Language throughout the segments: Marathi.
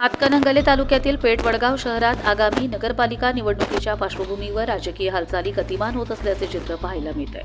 हातकणंगले तालुक्यातील पेठ वडगाव शहरात आगामी नगरपालिका निवडणुकीच्या पार्श्वभूमीवर राजकीय हालचाली गतिमान होत असल्याचे चित्र पाहायला मिळते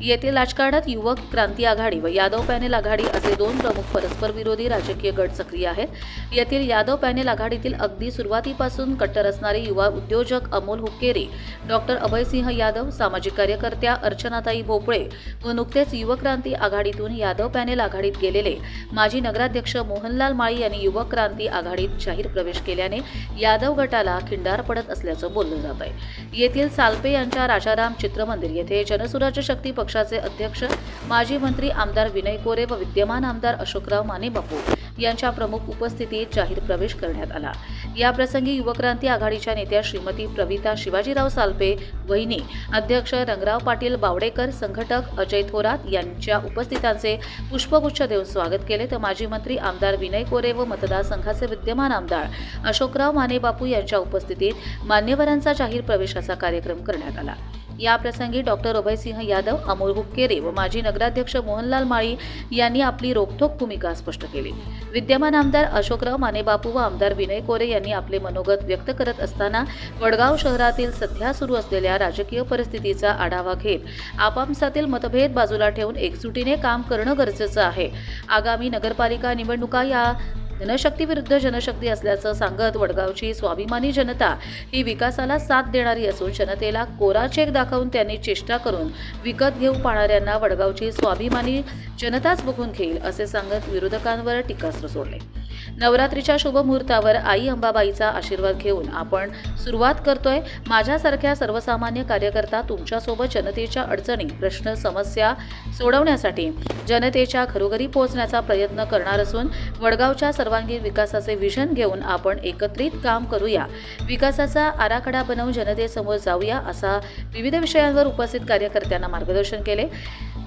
येथील राजकारणात युवक क्रांती आघाडी व यादव पॅनेल आघाडी असे दोन प्रमुख परस्पर विरोधी राजकीय गट सक्रिय आहेत. येथील यादव पॅनेल आघाडीतील अगदी सुरुवातीपासून कट्टर असणारे युवा उद्योजक अमोल हुक्केरी डॉक्टर अभयसिंह यादव सामाजिक कार्यकर्त्या अर्चनाताई भोपळे व नुकतेच युवक क्रांती आघाडीतून यादव पॅनेल आघाडीत गेलेले माजी नगराध्यक्ष मोहनलाल माळी यांनी युवक क्रांती आघाडीत जाहीर प्रवेश केल्याने यादव गटाला खिंडार पडत असल्याचं बोललं जात आहे. येथील सालपे यांच्या राजाराम चित्रमंदिर येथे जनसुराज्य शक्ती पक्षाचे अध्यक्ष माजी मंत्री आमदार विनय कोरे व विद्यमान आमदार अशोकराव माने बापू यांच्या प्रमुख उपस्थितीत जाहीर प्रवेश करण्यात आला. याप्रसंगी युवक्रांती आघाडीच्या नेत्या श्रीमती प्रविता शिवाजीराव सालपे वहिनी अध्यक्ष रंगराव पाटील बावडेकर संघटक अजय थोरात यांच्या उपस्थितांचे पुष्पगुच्छ देऊन स्वागत केले. तर माजी मंत्री आमदार विनय कोरे व मतदारसंघाचे विद्यमान आमदार अशोकराव मानेबापू यांच्या उपस्थितीत मान्यवरांचा जाहीर प्रवेशाचा कार्यक्रम करण्यात आला. याप्रसंगी डॉक्टर अभयसिंह यादव अमोल हुक्केरे व माजी नगराध्यक्ष मोहनलाल माळी यांनी आपली रोखठोक भूमिका स्पष्ट केली. विद्यमान आमदार अशोकराव मानेबापू व आमदार विनय कोरे यांनी आपले मनोगत व्यक्त करत असताना वडगाव शहरातील सध्या सुरू असलेल्या राजकीय परिस्थितीचा आढावा घेत आपापसातील मतभेद बाजूला ठेवून एकजुटीने काम करणं गरजेचं आहे. आगामी नगरपालिका निवडणुका या धनशक्ती विरुद्ध जनशक्ती असल्याचं सांगत वडगावची स्वाभिमानी जनता ही विकासाला साथ देणारी असून जनतेला कोरा चेक दाखवून त्यांनी चेष्टा करून विकत घेऊ पाहणाऱ्यांना वडगावची स्वाभिमानी जनताच बघून घेईल असे सांगत विरोधकांवर टीकास्त्र सोडले. नवरात्रीच्या शुभमुहूर्तावर आई अंबाबाईचा आशीर्वाद घेऊन आपण सुरुवात करतोय. माझ्यासारख्या सर्वसामान्य कार्यकर्ता तुमच्यासोबत जनतेच्या अडचणी प्रश्न समस्या सोडवण्यासाठी जनतेच्या घरोघरी पोहोचण्याचा प्रयत्न करणार असून वडगावच्या सर्वांगीण विकासाचे विजन घेऊन आपण एकत्रित काम करूया. विकासाचा आराखडा बनवून जनतेसमोर जाऊया असा विविध विषयांवर उपस्थित कार्यकर्त्यांना मार्गदर्शन केले.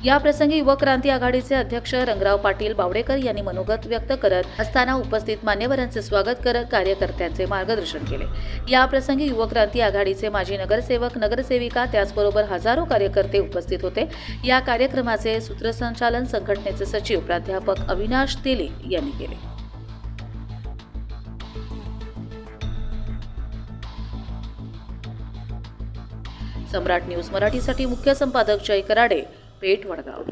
या प्रसंगी युवक क्रांती आघाडीचे अध्यक्ष रंगराव पाटील बावडेकर यांनी मनोगत व्यक्त करत असताना उपस्थित मान्यवरांचे स्वागत करत कार्यकर्त्यांचे मार्गदर्शन केले. या प्रसंगी युवक क्रांती आघाडीचे माजी नगरसेवक नगरसेविका त्याचबरोबर हजारो कार्यकर्ते उपस्थित होते. या कार्यक्रमाचे सूत्रसंचालन संघटनेचे सचिव प्राध्यापक अविनाश तेली यांनी केले. सम्राट न्यूज मराठीसाठी मुख्य संपादक जय कराडे पेठ वडगाव